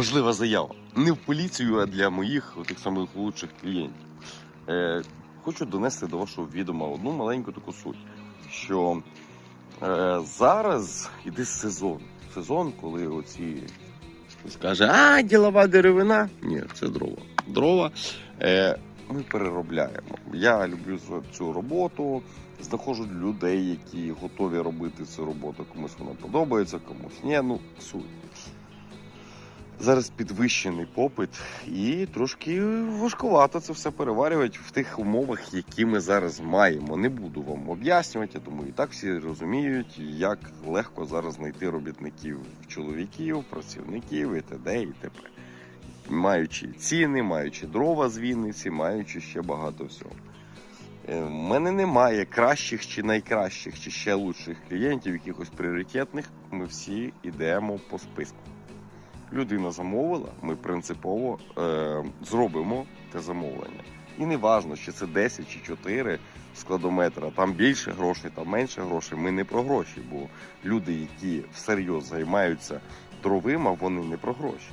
Важлива заява. Не в поліцію, а для моїх тих самих лучших клієнтів. Е, хочу донести до вашого відома одну маленьку таку суть, що е, зараз іде сезон. Сезон, коли оці скаже, а ділова деревина. Ні, це дрова. Дрова. Е, ми переробляємо. Я люблю цю роботу. Знаходжу людей, які готові робити цю роботу. Комусь вона подобається, комусь ні. Ну, суть. Зараз підвищений попит, і трошки важкувато це все переварювати в тих умовах, які ми зараз маємо. Не буду вам об'яснювати. Я думаю, і так всі розуміють, як легко зараз знайти робітників, чоловіків, працівників і т.д. і т.п. Маючи ціни, маючи дрова з Вінниці, маючи ще багато всього. Е, В мене немає кращих чи найкращих, чи ще лучших клієнтів, якихось пріоритетних. Ми всі йдемо по списку. Людина замовила, ми принципово е, зробимо те замовлення. І не важно, чи це 10 чи 4 складометра, там більше грошей, там менше грошей. Ми не про гроші, бо люди, які всерйоз займаються дровима, вони не про гроші.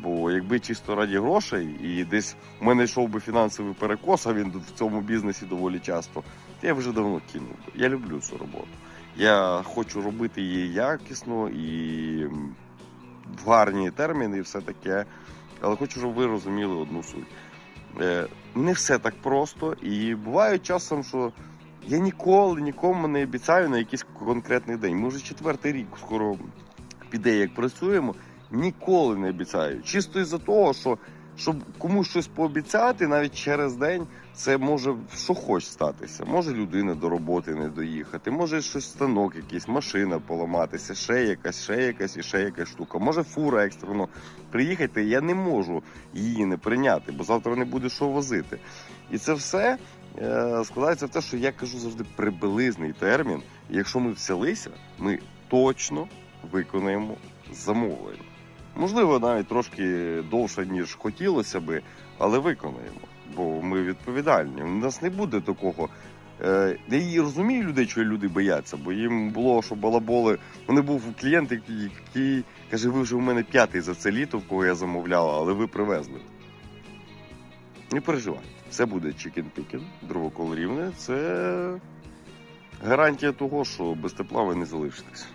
Бо якби чисто раді грошей, і десь в мене йшов би фінансовий перекос, а він в цьому бізнесі доволі часто, то я вже давно кинув. Я люблю цю роботу. Я хочу робити її якісно і гарні терміни і все таке. Але хочу, щоб ви розуміли одну суть. Е, Не все так просто, і буває часом, що я ніколи нікому не обіцяю на якийсь конкретний день. Ми вже четвертий рік скоро піде, як працюємо. Ніколи не обіцяю. Чисто із-за того, що щоб комусь щось пообіцяти, навіть через день це може що хоч статися. Може людина до роботи не доїхати, може щось станок, якийсь машина поламатися, ще якась, ще якась і ще якась штука. Може фура екстрено приїхати. Я не можу її не прийняти, бо завтра не буде що возити. І це все е, складається в те, що я кажу завжди приблизний термін. І якщо ми взялися, ми точно виконаємо замовлення. Можливо, навіть трошки довше, ніж хотілося би, але виконаємо, бо ми відповідальні. У нас не буде такого. Е, Я розумію людей, що люди бояться, бо їм було, що балаболи. У мене був клієнт, який, каже, ви вже у мене п'ятий за це літо, в кого я замовляв, але ви привезли. Не переживайте, все буде чікен-пікен, другокол рівне. Це гарантія того, що без тепла ви не залишитесь.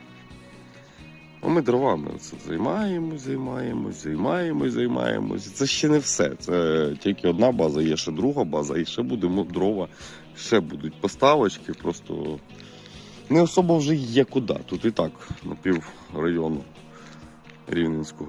А ми дровами це займаємось, займаємось, займаємось, займаємось. Це ще не все. Це тільки одна база, є ще друга база, і ще будемо дрова, ще будуть поставочки. Просто не особо вже є куди. Тут і так на пів району Рівненського.